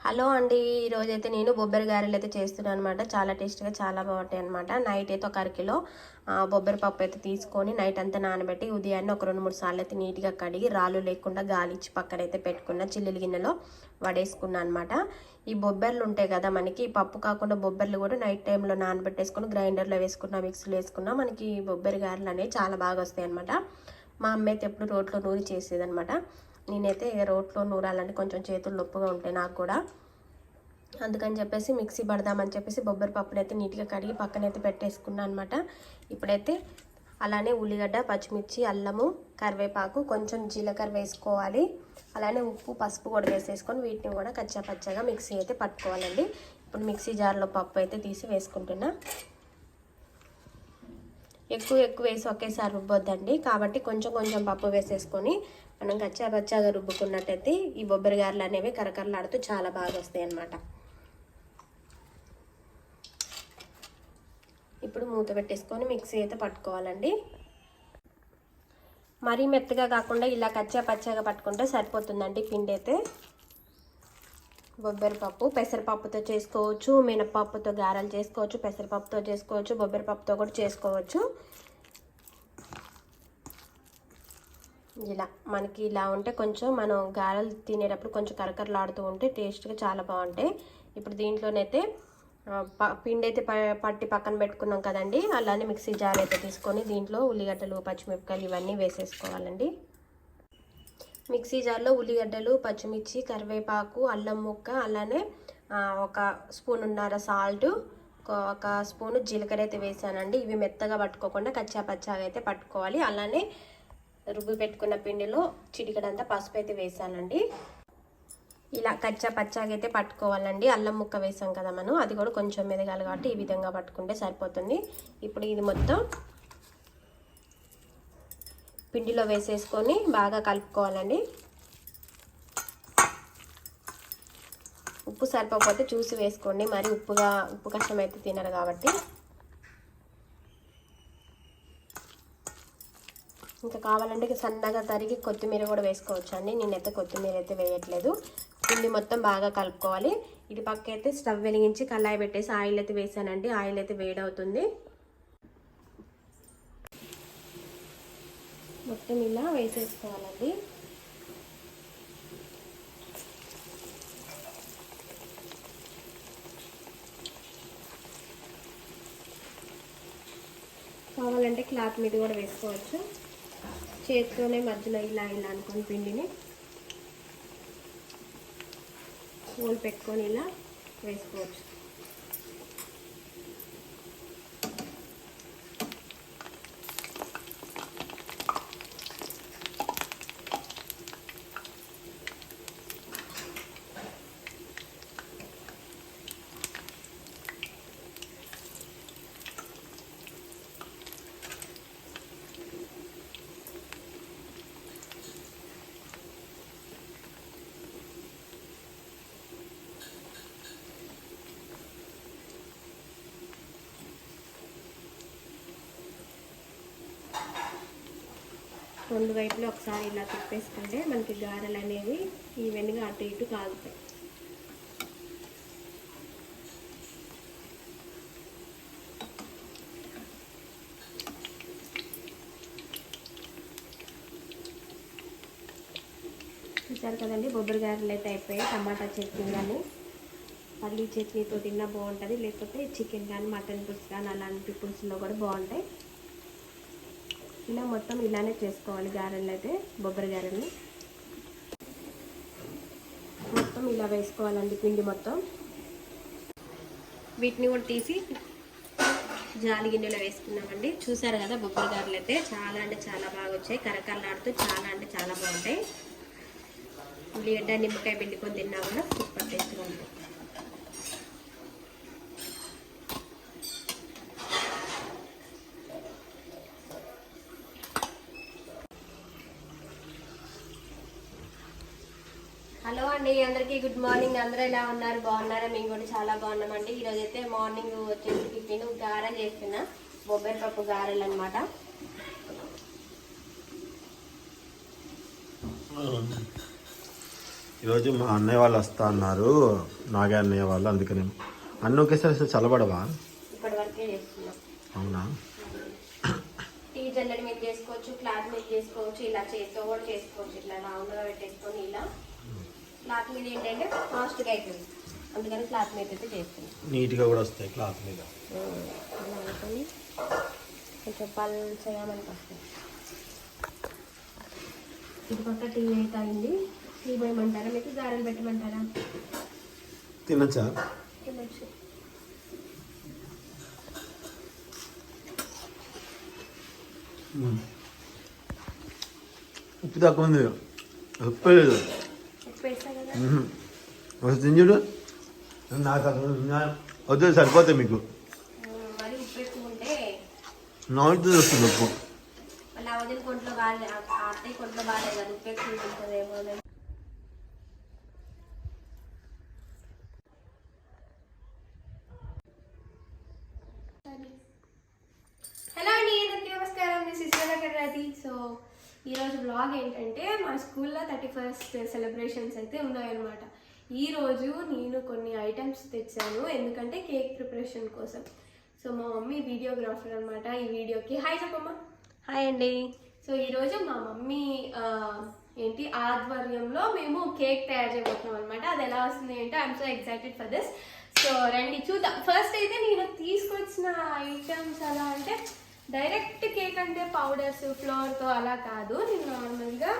Hello అండి ఈరోజు అయితే నేను బొబ్బరి గారెలు అయితే చేస్తున్నాను అనమాట చాలా టేస్ట్గా చాలా బాగుంటాయి అనమాట నైట్ అయితే ఒక అరకిలో బొబ్బరి పప్పు అయితే తీసుకొని నైట్ అంతా నానబెట్టి ఉదయాన్నే ఒక రెండు మూడు సార్లు అయితే నీట్గా కడిగి రాళ్ళు లేకుండా గాలి ఇచ్చి పక్కన అయితే పెట్టుకున్న చిల్లులు గిన్నెలో వడేసుకున్నా అనమాట ఈ బొబ్బర్లు ఉంటాయి కదా మనకి ఈ పప్పు కాకుండా బొబ్బర్లు కూడా నైట్ టైంలో నానబెట్టేసుకొని గ్రైండర్లో వేసుకున్నా మిక్సీలో వేసుకున్నా మనకి బొబ్బరి గారెలు అనేవి చాలా బాగా వస్తాయి అనమాట మా అమ్మ అయితే ఎప్పుడు రోట్లో నూరి చేసేదనమాట నేనైతే ఇక రోట్లో నూరాలంటే కొంచెం చేతులు నొప్పుగా ఉంటాయి నాకు కూడా. అందుకని చెప్పేసి మిక్సీ పడదామని చెప్పేసి బొబ్బరి పప్పుని అయితే నీట్గా కడిగి పక్కనైతే పెట్టేసుకున్నాను అనమాట ఇప్పుడైతే అలానే ఉల్లిగడ్డ పచ్చిమిర్చి అల్లము కరివేపాకు కొంచెం జీలకర్ర వేసుకోవాలి. అలానే ఉప్పు పసుపు కూడా వేసేసుకొని వీటిని కూడా కచ్చా పచ్చగా మిక్సీ అయితే పట్టుకోవాలండి. ఇప్పుడు మిక్సీ జార్లో పప్పు అయితే తీసి వేసుకుంటున్నా. ఎక్కువ ఎక్కువ వేసి ఒకేసారి రుబ్బొద్దండి. కాబట్టి కొంచెం కొంచెం పప్పు వేసేసుకొని మనం కచ్చా పచ్చాగా రుబ్బుకున్నట్టయితే ఈ బొబ్బరి గారెలు అనేవి కరకరలాడుతూ చాలా బాగా వస్తాయి అన్నమాట. ఇప్పుడు మూత పెట్టేసుకొని మిక్సీ అయితే పట్టుకోవాలండి. మరీ మెత్తగా కాకుండా ఇలా కచ్చా పచ్చాగా పట్టుకుంటే సరిపోతుందండి పిండి అయితే. బొబ్బరి పప్పు పెసరపప్పుతో చేసుకోవచ్చు మినపప్పుతో గారెలు చేసుకోవచ్చు పెసరపప్పుతో చేసుకోవచ్చు బొబ్బరి పప్పుతో కూడా చేసుకోవచ్చు. ఇలా మనకి ఇలా ఉంటే కొంచెం మనం గారెలు తినేటప్పుడు కొంచెం కరకరలాడుతూ ఉంటే టేస్ట్గా చాలా బాగుంటాయి. ఇప్పుడు దీంట్లోనైతే ప- పిండి అయితే ప- పట్టి పక్కన పెట్టుకున్నాం కదండి. అలానే మిక్సీ జార్ అయితే తీసుకొని దీంట్లో ఉల్లిగడ్డలు పచ్చిమిరపకాయలు ఇవన్నీ వేసేసుకోవాలండి. మిక్సీ జార్లో ఉల్లిగడ్డలు పచ్చిమిర్చి కరివేపాకు అల్లం ముక్క అలానే ఒక స్పూన్ ఉన్నర సాల్ట్ ఒక స్పూన్ జీలకర్ర అయితే వేసానండి. ఇవి మెత్తగా పట్టుకోకుండా కచ్చా పచ్చాగా అయితే పట్టుకోవాలి. అలానే రుబ్బి పెట్టుకున్న పిండిలో చిటికడంతా పసుపు అయితే వేసానండి. ఇలా కచ్చా పచ్చాగా అయితే పట్టుకోవాలండి. అల్లం ముక్క వేసాం కదా మనం. అది కూడా కొంచెం మెదగాలి కాబట్టి ఈ విధంగా పట్టుకుంటే సరిపోతుంది. ఇప్పుడు ఇది మొత్తం పిండిలో వేసేసుకొని బాగా కలుపుకోవాలండి. ఉప్పు సరిపోకపోతే చూసి వేసుకోండి. మరి ఉప్పుగా ఉప్పు కష్టం అయితే తినరు కాబట్టి. ఇంకా కావాలంటే సన్నగా తరిగి కొత్తిమీర కూడా వేసుకోవచ్చు అండి. నేనైతే కొత్తిమీర అయితే వేయట్లేదు. పిండి మొత్తం బాగా కలుపుకోవాలి. ఇటు పక్క అయితే స్టవ్ వెలిగించి కళాయి పెట్టేసి ఆయిల్ అయితే వేసానండి. ఆయిల్ అయితే వేడవుతుంది. మొత్తం ఇలా వేసేసుకోవాలండి. కావాలంటే క్లాత్ మీద కూడా వేసుకోవచ్చు. చేతితోనే మధ్యలో ఇలా ఇలా అనుకుని పిండిని హోల్ పెట్టుకొని ఇలా వేసుకోవచ్చు. రెండు వైపులు ఒకసారి ఇలా తిప్పేసుకుంటే మనకి గారెలు అనేవి ఈవెన్గా అటు ఇటు కాలుతాయి చూసారు కదండి బొబ్బరి గారెలు అయితే అయిపోయాయి. టమాటా చట్నీ కానీ పల్లీ చట్నీతో తిన్నా బాగుంటుంది. లేకపోతే చికెన్ కానీ మటన్ పులుసు కానీ అలాంటి పులుసులో కూడా బాగుంటాయి. ఇలా మొత్తం ఇలానే చేసుకోవాలి గారెలు అయితే బొబ్బరి గారెలు. మొత్తం ఇలా వేసుకోవాలండి పిండి మొత్తం. వీటిని కూడా తీసి జాలి గిన్నెలో వేసుకున్నామండి. చూసారు కదా బొబ్బరి గారెలు అయితే? చాలా అంటే చాలా బాగా వచ్చాయి. కరకరలాడుతూ చాలా అంటే చాలా బాగుంటాయి. ఉల్లిగడ్డ నిమ్మకాయ పిండుకొని తిన్నా కూడా సూపర్ టేస్ట్గా ఉంటుంది హలో అండి అందరికీ గుడ్ మార్నింగ్ అందరూ ఎలా ఉన్నారు? బాగున్నారా? మేము కూడా చాలా బాగున్నామండి. ఈరోజు అయితే మార్నింగ్ వచ్చేసి టిఫిన్ గార చేస్తున్నా. బొబ్బరి పప్పు గారెలు అనమాట ఈరోజు మా అన్నయ్య వాళ్ళు వస్తా అన్నారు. నాగే అన్నయ్య వాళ్ళు అందుకనే. అన్న ఒకేసారి అసలు చల్లబడవా ఇప్పటి వరకే చేస్తున్నాం అవునా టీ జల్లెడ మీద చేసుకోవచ్చు క్లాత్ మీద చేసుకోవచ్చు ఇలా చేతితో కూడా చేసుకోవచ్చు ఇట్లా రౌండ్గా పెట్టేసుకొని ఇలా క్లాత్ మీద ఏంటంటే ఫాస్ట్గా అవుతుంది అందుకని క్లాత్ మీద అయితే నీట్గా కూడా వస్తాయి క్లాత్ మీద. అలా అనుకొని కొంచెం పల్చగా మనకు వస్తుంది ఇది పక్క టీ అయితే అయింది. టీ పోయమంటారా? మీకు గారెలు పెట్టమంటారా? తినచ్చా? తినొచ్చు. ఉప్పు తక్కువ ఉంది. ఉప్పు లేదు. ఉప్పు వేస్తా తిని చూడు. నాకు అసలు వద్దు సరిపోతాయి మీకు. నాలుగు వస్తుంది ఉప్పు మళ్ళీ అవధిని కొంట్లో బాగాలే ఆ అత్తయ్య కొంట్లో బాగాలేదు కదా ఉప్పు ఎక్కువ ఉంటుందేమో అని హలో అండి అందరికీ నమస్కారం దిస్ ఇస్ కర్రాతి సో ఈరోజు బ్లాగ్ ఏంటంటే మా స్కూల్లో థర్టీ ఫస్ట్ సెలబ్రేషన్స్ అయితే ఉన్నాయన్నమాట. ఈరోజు నేను కొన్ని ఐటమ్స్ తెచ్చాను ఎందుకంటే కేక్ ప్రిపరేషన్ కోసం. సో మా మమ్మీ వీడియోగ్రాఫర్ అనమాట ఈ వీడియోకి హాయ్ చెప్పమ్మా. హాయ్ అండి. సో ఈరోజు మా మమ్మీ ఏంటి ఆధ్వర్యంలో మేము కేక్ తయారు చేయబోతున్నాం అనమాట అది ఎలా వస్తుంది అంటే I'm so excited for this so రండి చూద్దాం. ఫస్ట్ అయితే నేను తీసుకొచ్చిన ఐటమ్స్ ఎలా అంటే డైరెక్ట్ కేక్ అంటే పౌడర్స్ ఫ్లోర్తో అలా కాదు. నేను నార్మల్గా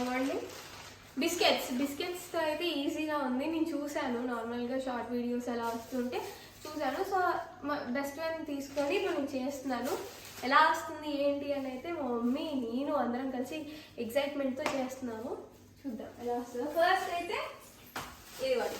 ఏమండి? బిస్కెట్స్. బిస్కెట్స్తో అయితే ఈజీగా ఉంది. నేను చూశాను. నార్మల్గా షార్ట్ వీడియోస్ ఎలా వస్తుంటే చూశాను. సో బెస్ట్ వన్ తీసుకొని ఇప్పుడు నేను చేస్తున్నాను. ఎలా వస్తుంది ఏంటి అని అయితే మా మమ్మీ నేను అందరం కలిసి ఎగ్జైట్మెంట్తో చేస్తున్నాము. చూద్దాం. ఎలా వస్తుందో. ఫస్ట్ అయితే ఇది వాడు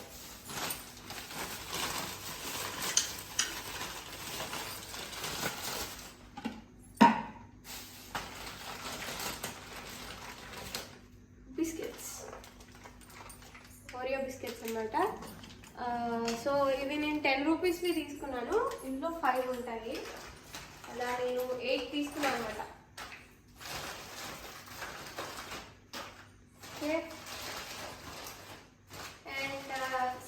ఓరియో బిస్కెట్స్ అనమాట సో ఇవి నేను టెన్ రూపీస్వి ఇందులో ఫైవ్ ఉంటాయి. అలా నేను ఎయిట్ తీసుకున్నాను అనమాట అండ్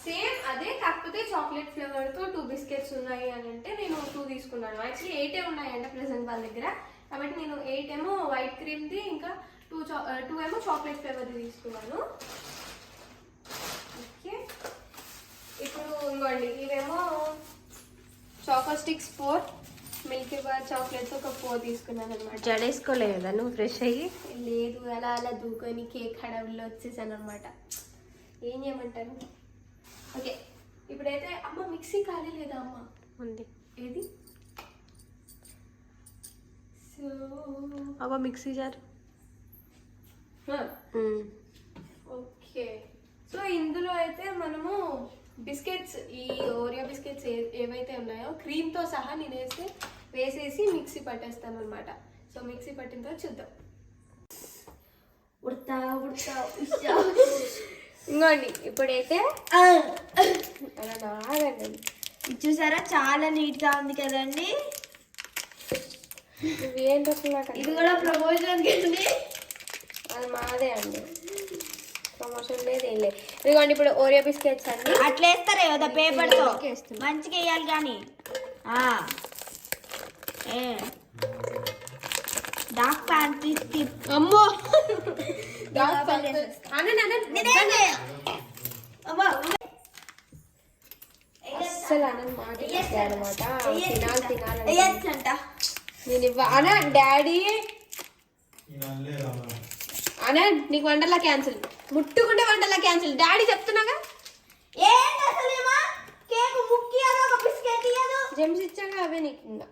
సేమ్ uh, అదే కాకపోతే చాక్లెట్ ఫ్లేవర్తో టూ బిస్కెట్స్ ఉన్నాయి అని అంటే నేను టూ తీసుకున్నాను. యాక్చువల్లీ ఎయిటే ఉన్నాయంట ప్రెసెంట్ వాళ్ళ దగ్గర. కాబట్టి నేను ఎయిట్ ఏమో వైట్ క్రీమ్ది ఇంకా టూ చా టూ ఏమో చాక్లెట్ ఫ్లేవర్ది తీసుకున్నాను. ఓకే. ఇప్పుడు ఇవ్వండి. ఇవేమో choco sticks four milky bar chocolates ఒక ఫోర్ తీసుకున్నాను అనమాట జడేసుకోలేదా నువ్వు ఫ్రెష్ అయ్యి? లేదు అలా అలా దూకొని కేక్ హడవిలో వచ్చేసాను అనమాట ఏం చేయమంటారు? ఓకే ఇప్పుడైతే అమ్మ మిక్సీ ఖాళీ లేదా అమ్మ? ఉంది. ఏది? సో అవ్వ మిక్సీ జార్. ఓకే. సో ఇందులో అయితే మనము బిస్కెట్స్ ఈ ఓరియో బిస్కెట్స్ ఏ- ఏవైతే ఉన్నాయో క్రీమ్తో సహా నేను వేస్తే వేసేసి మిక్సీ పట్టేస్తాను అనమాట సో మిక్సీ పట్టిన తర్వాత చూద్దాం. ఉడతా ఉడతా. ఇంకోండి ఇప్పుడైతే అలా ఇది చూసారా? చాలా నీట్గా ఉంది కదండి. ఇవేంటో ఇది కూడా ప్రమోషన్ అండి. అది మాదే అండి. ప్రమోషన్ లేదు ఏం లేదు. ఇదిగోండి ఇప్పుడు ఓరియో బిస్కెట్స్ అండి అట్లా వేస్తారే కదా పేపర్తో ఓకే, వేస్తున్నా. మంచిగా వేయాలి కానీ. ఆ. ఏ. డార్క్ ఫ్యాంటసీ అమ్మో. లోపల వేసేస్తా. అనండి అనండి నేనే అమ్మా, అస్సలు అనమాట తినాలి. నేను ఇవ్వ డాడీ. అన నీకు వంటలా క్యాన్సిల్. ముట్టుకుంటే వంటలా క్యాన్సిల్ డాడీ చెప్తున్నాగా? ఏంటి అసలు ఏమో? కేక్ ముక్కి అది ఒక బిస్కెట్ ఇయ్యదు. జెమ్స్ ఇచ్చాక అవే నీకు? ఇంకా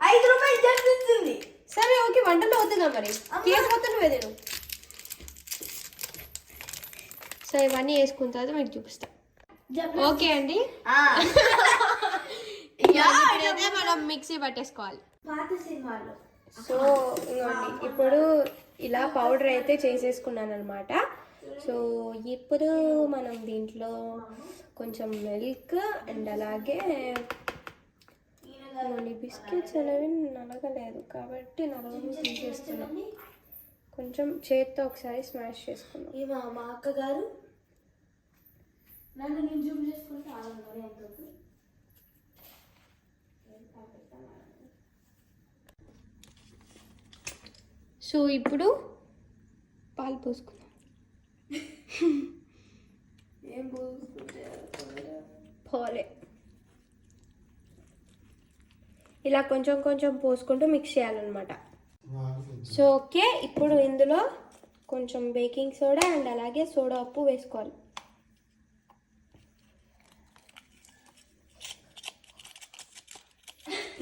ఐదు రూపాయలు జరుగుతుంది సరే ఓకే వంటలో వద్దుగా మరి. కేక్ మొత్తం నువ్వే తిను. సో ఇవన్నీ వేసుకున్న తర్వాత మీకు చూపిస్తా. ఓకే అండి. ఇప్పుడైతే మనం మిక్సీ పట్టేసుకోవాలి. పాత సినిమాలో సో ఇదిగోండి ఇప్పుడు ఇలా పౌడర్ అయితే చేసేసుకున్నాను అనమాట సో ఇప్పుడు మనం దీంట్లో కొంచెం మిల్క్ అండ్ అలాగే ఇదిగోండి బిస్కెట్స్ అనేవి నలగలేదు. కాబట్టి నలగని తీసేస్తున్నాం కొంచెం చేత్తో ఒకసారి స్మాష్ చేసుకుందాం. ఈ మా అక్క గారు నన్ను నేను జూమ్ చేసుకుంటే. సో ఇప్పుడు పాలు పోసుకుందాం. ఏం పోలే ఇలా కొంచెం కొంచెం పోసుకుంటూ మిక్స్ చేయాలన్నమాట. సో ఓకే ఇప్పుడు ఇందులో కొంచెం బేకింగ్ సోడా అండ్ అలాగే సోడా ఉప్పు వేసుకోవాలి.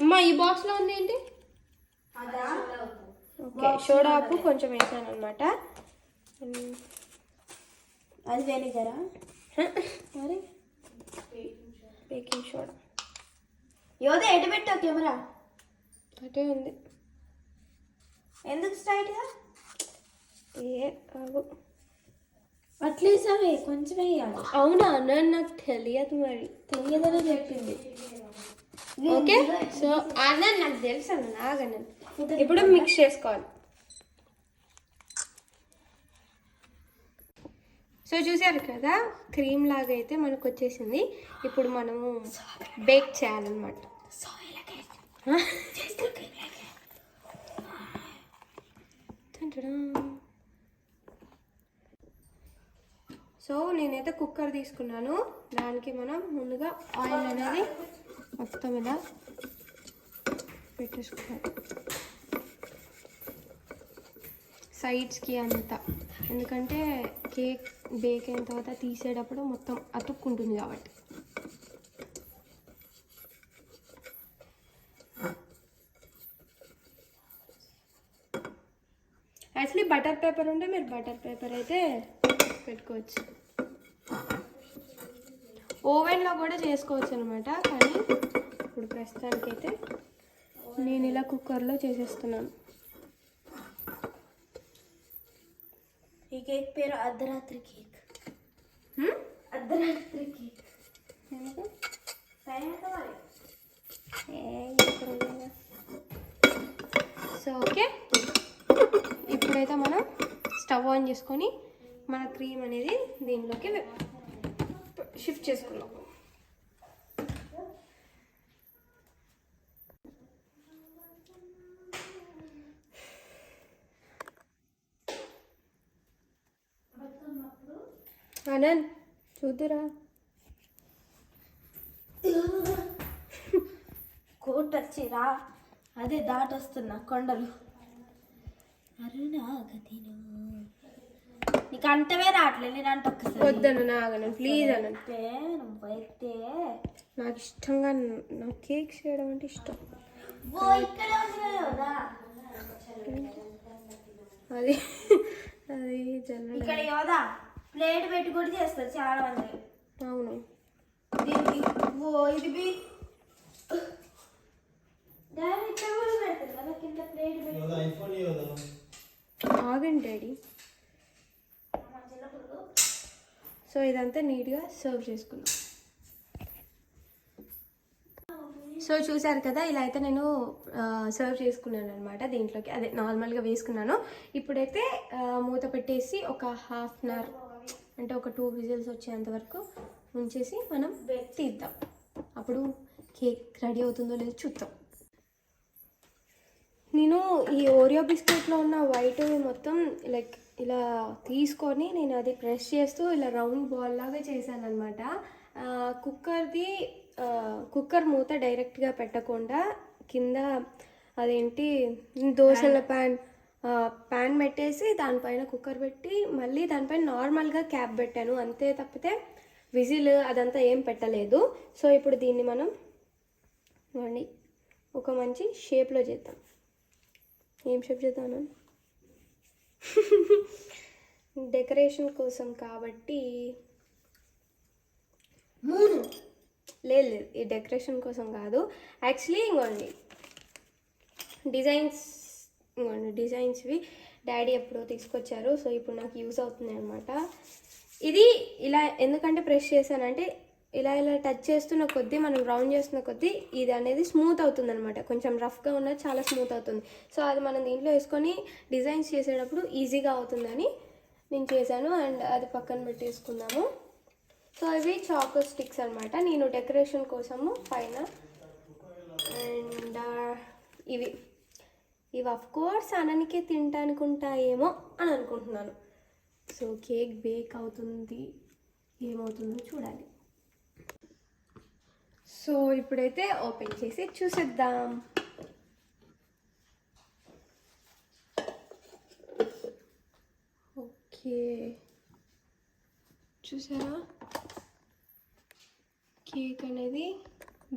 అమ్మా ఈ బాక్స్లో ఉంది ఏంటి? ఓకే సోడా ఉప్పు కొంచెం వేసాను అనమాట అది వెనిగరా? మరి? Baking soda. యోధ ఎటు పెట్టావు కెమెరా? అటే ఉంది. ఎందుకు స్ట్రైట్గా? ఏ కాదు అట్లేసావే కొంచెం వేయాలి. అవునా? నన్ను నాకు తెలియదు మరి. తెలియదనే చెప్పింది. ఓకే? సో అన్న నాకు తెలుసు అన్న నాగన్న. ఇప్పుడు మిక్స్ చేసుకోవాలి. సో చూసారు కదా క్రీమ్ లాగా అయితే మనకు వచ్చేసింది ఇప్పుడు మనము బేక్ చేయాలన్నమాట. సో నేనైతే కుక్కర్ తీసుకున్నాను. దానికి మనం ముందుగా ఆయిల్ అనేది మొత్తం ఇలా పెట్టేసుకున్నాం సైడ్స్కి అంతా. ఎందుకంటే కేక్ బేక్ అయిన తర్వాత తీసేటప్పుడు మొత్తం అతుక్కుంటుంది కాబట్టి. యాక్చువల్లీ బటర్ పేపర్ ఉంటే మీరు బటర్ పేపర్ అయితే పెట్టుకోవచ్చు. ఓవెన్లో కూడా చేసుకోవచ్చు అనమాట కానీ ఇప్పుడు ప్రస్తుతానికైతే నేను ఇలా కుక్కర్లో చేసేస్తున్నాను. ఈ కేక్ పేరు అర్ధరాత్రి కేక్? అర్ధరాత్రి కేక్. సో ఓకే ఇప్పుడైతే మనం స్టవ్ ఆన్ చేసుకొని మన క్రీమ్ అనేది దీనిలోకి షిఫ్ట్ చేసుకుందాం ఆనంద్ చూద్దురా. కోట్ వచ్చిరా అదే దాటొస్తున్నా కొండలు. అరుణాగతిలో నీకు అంటవే రావట్లే నేను అంటే ఒక్కసారి. వద్దను నాగను ప్లీజ్ అను అయితే నువ్వైతే నాకు ఇష్టంగా నాకు కేక్ చేయడం అంటే ఇష్టం. ఓ అది అది జల్లడ ఇక్కడ యోదా ప్లేట్ పెట్టి కూడా చేస్తారు చాలా మంది. అవును. ఇది బి. డాడీ ఇక్కడ కూడా పెడతారు కదా కింద ప్లేట్ పెట్టి. ఆగండి డాడీ. సో ఇదంతా నీట్గా సర్వ్ చేసుకుందాం సో చూసారు కదా ఇలా అయితే నేను సర్వ్ చేసుకున్నాను అనమాట దీంట్లోకి. అదే నార్మల్గా వేసుకున్నాను. ఇప్పుడైతే మూత పెట్టేసి ఒక హాఫ్ అన్ అవర్ అంటే ఒక టూ విజిల్స్ వచ్చేంత వరకు ఉంచేసి మనం తీద్దాం. అప్పుడు కేక్ రెడీ అవుతుందో లేదో చూద్దాం. నేను ఈ ఓరియో బిస్కెట్లో ఉన్న వైట్ మొత్తం లైక్ ఇలా తీసుకొని నేను అది ప్రెస్ చేస్తూ ఇలా రౌండ్ బాల్ లాగా చేశాను అనమాట కుక్కర్ది కుక్కర్ మూత డైరెక్ట్గా పెట్టకుండా కింద అదేంటి దోశల ప్యాన్ ప్యాన్ పెట్టేసి దానిపైన కుక్కర్ పెట్టి మళ్ళీ దానిపైన నార్మల్గా క్యాప్ పెట్టాను. అంతే తప్పితే విజిల్ అదంతా ఏం పెట్టలేదు. సో ఇప్పుడు దీన్ని మనం ఇవ్వండి. ఒక మంచి షేప్లో చేద్దాం. ఏం షేప్ చేద్దాను డెకరేషన్ కోసం కాబట్టి మూడు. లేదు లేదు. ఈ డెకరేషన్ కోసం కాదు. యాక్చువల్లీ ఇంకోండి డిజైన్స్ డిజైన్స్వి డాడీ ఎప్పుడో తీసుకొచ్చారు. సో ఇప్పుడు నాకు యూజ్ అవుతుంది అనమాట ఇది ఇలా ఎందుకంటే ప్రెస్ చేశానంటే ఇలా ఇలా టచ్ చేస్తున్న కొద్దీ మనం రౌండ్ చేస్తున్న కొద్దీ ఇది అనేది స్మూత్ అవుతుంది అనమాట కొంచెం రఫ్గా ఉన్నది చాలా స్మూత్ అవుతుంది. సో అది మనం దీంట్లో వేసుకొని డిజైన్స్ చేసేటప్పుడు ఈజీగా అవుతుందని నేను చేశాను. అండ్ అది పక్కన పెట్టేసుకుందాము. సో ఇవి చాకో స్టిక్స్ అనమాట నేను డెకరేషన్ కోసము పైన అండ్ ఇవి. ఇవి అఫ్ కోర్స్ అననికే తినడానికి ఉంటాయేమో అని అనుకుంటున్నాను సో కేక్ బేక్ అవుతుంది ఏమవుతుందో చూడాలి. సో ఇప్పుడైతే ఓపెన్ చేసి చూసేద్దాం. ఓకే. చూసారా? కేక్ అనేది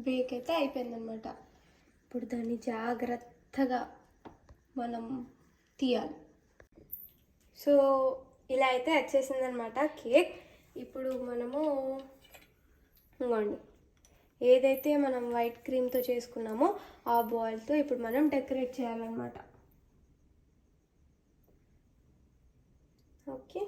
బేక్ అయితే అయిపోయిందనమాట ఇప్పుడు దాన్ని జాగ్రత్తగా మనం తీయాలి. సో ఇలా అయితే వచ్చేసిందనమాట కేక్. ఇప్పుడు మనము ఇంకోండి ఏదైతే మనం వైట్ క్రీమ్తో చేసుకున్నామో ఆ బాయిల్తో ఇప్పుడు మనం డెకరేట్ చేయాలన్నమాట ఓకే?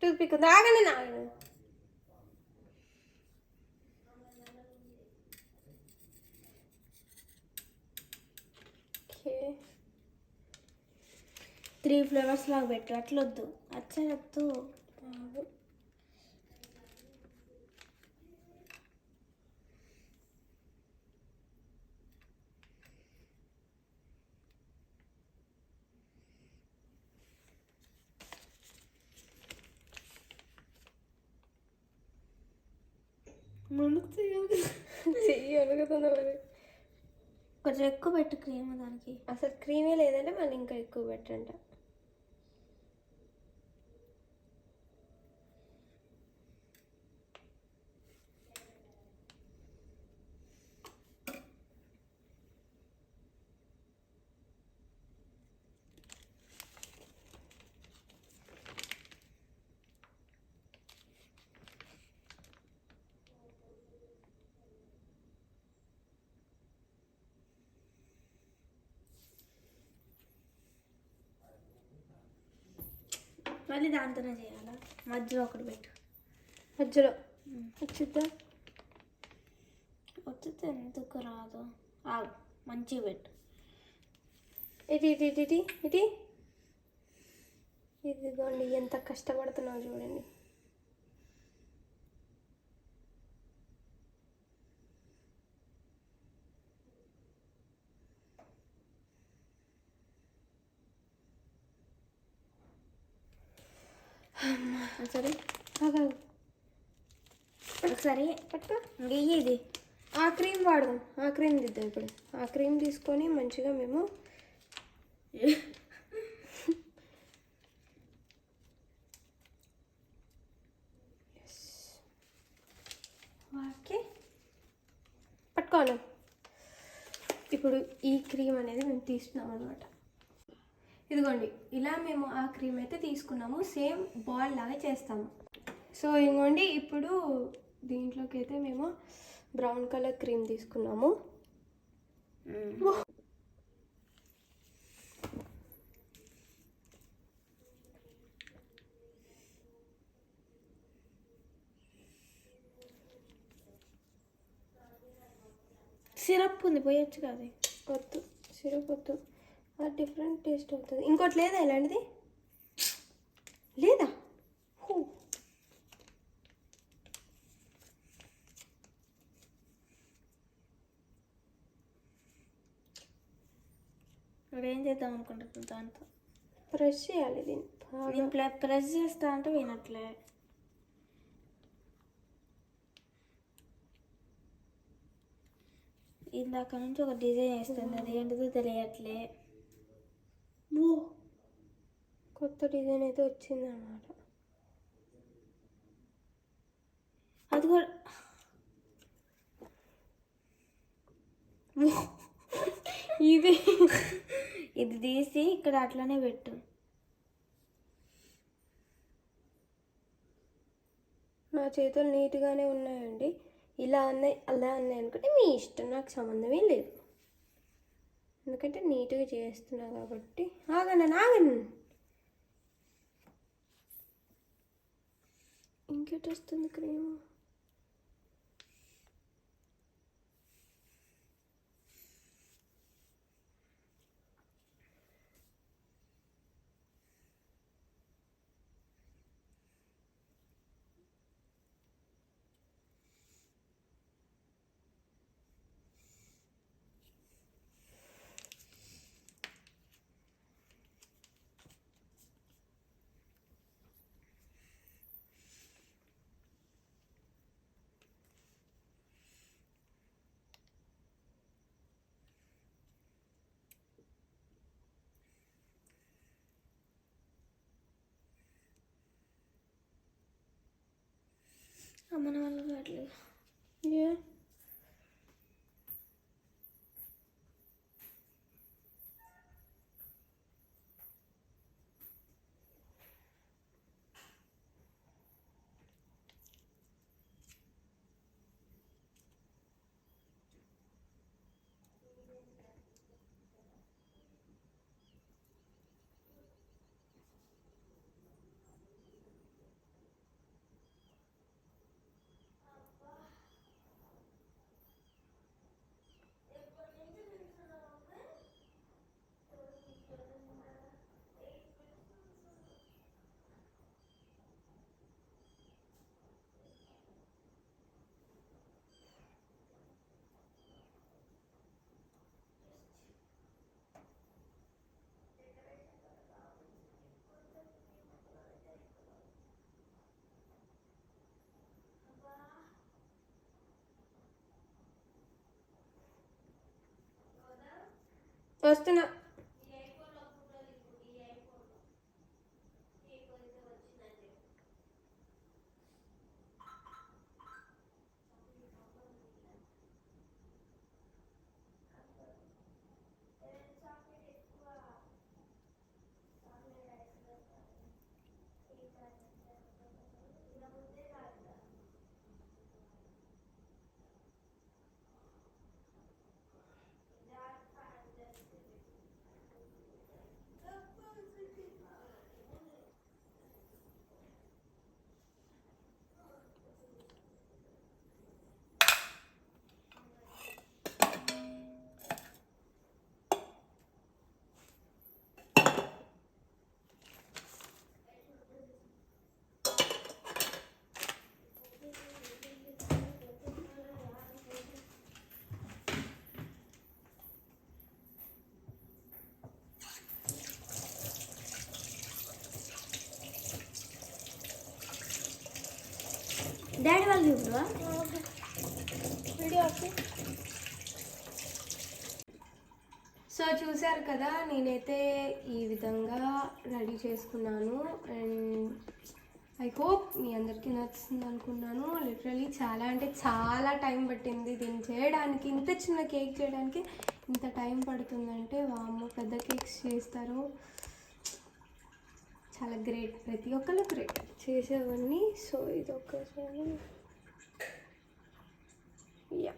టూత్ పిక్ ఉంది. ఆగండి నాగండి త్రీ ఫ్లేవర్స్ లాగా పెట్టు. అట్లొద్దు. అచ్చలొద్దు చెయ్యి అడుగుతుంది మరి. కొంచెం ఎక్కువ పెట్టు క్రీమ్ దానికి. అసలు క్రీమే లేదంటే మనం ఇంకా ఎక్కువ పెట్టంట. మళ్ళీ దాంతోనే చేయాలా? మధ్యలో ఒకటి పెట్టు. మధ్యలో. వచ్చిద్దా? వచ్చితే ఎందుకు రాదు? ఆగు మంచిగా పెట్టు. ఇటు ఇటు ఇటు ఇటు ఇటు ఇదిగోండి ఎంత కష్టపడుతున్నావు చూడండి. ఒకసారి. ఒకసారి పట్టుకో ఇది. ఆ క్రీమ్ వాడదాం. ఆ క్రీమ్ దిద్దాం ఇప్పుడు. ఆ క్రీమ్ తీసుకొని మంచిగా మేము ఓకే. పట్టుకోవాలి. ఇప్పుడు ఈ క్రీమ్ అనేది మేము తీసుకున్నాం అనమాట ఇదిగోండి ఇలా మేము ఆ క్రీమ్ అయితే తీసుకున్నాము. సేమ్ బాల్ లాగా చేస్తాము. సో ఇంకోండి ఇప్పుడు దీంట్లోకి అయితే మేము బ్రౌన్ కలర్ క్రీమ్ తీసుకున్నాము. సిరప్ ఉంది పోయొచ్చు కదా వద్దు సిరప్ వద్దు. అది డిఫరెంట్ టేస్ట్ అవుతుంది. ఇంకోటి లేదా ఇలాంటిది? లేదా? హూ. ఇప్పుడు ఏం చేద్దాం అనుకుంటున్నాను దాంతో? ప్రెస్ చేయాలి దీన్ని. ప్రెస్ చేస్తా అంటే వినట్లే. ఇందాక నుంచి ఒక డిజైన్ వేస్తుంది. అది ఏంటిదో తెలియట్లే. ఓ కొత్త డిజైన్ అయితే వచ్చిందనమాట అది కూడా ఇది ఇది తీసి ఇక్కడ అట్లనే పెట్టు. నా చేతులు నీట్గానే ఉన్నాయండి. ఇలా ఉన్నాయి అలా ఉన్నాయి అనుకుంటే మీ ఇష్టం నాకు సంబంధమే లేదు. ఎందుకంటే నీట్గా చేస్తున్నా కాబట్టి. ఆగండి ఆగండి. ఇంకెట్ వస్తుంది క్రీమ్? అమ్మన వల్ల కావట్లేదు వస్తున్నా డాడీ వాళ్ళు చూపురా సో చూశారు కదా నేనైతే ఈ విధంగా రెడీ చేసుకున్నాను. అండ్ ఐ హోప్ మీ అందరికీ నచ్చింది అనుకున్నాను. లిటరలీ చాలా అంటే చాలా టైం పట్టింది దీన్ని చేయడానికి. ఇంత చిన్న కేక్ చేయడానికి ఇంత టైం పడుతుందంటే వాము పెద్ద కేక్స్ చేస్తారు. చాలా గ్రేట్ ప్రతి ఒక్కళ్ళు గ్రేట్ చేసేవన్నీ సో ఇది ఒకసారి యా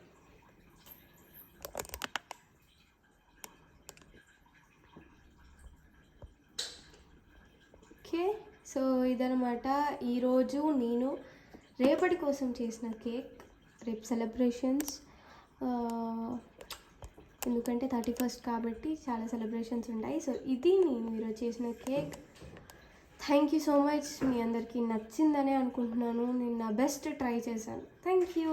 ఓకే సో ఇదనమాట ఈరోజు నేను రేపటి కోసం చేసిన కేక్ రేపు సెలబ్రేషన్స్ ఎందుకంటే థర్టీ ఫస్ట్ కాబట్టి చాలా సెలబ్రేషన్స్ ఉంటాయి సో ఇది నేను ఈరోజు చేసిన cake. Thank you so much మీ అందరికీ నచ్చిందనే అనుకుంటున్నాను. నేను నా బెస్ట్ ట్రై చేశాను. Thank you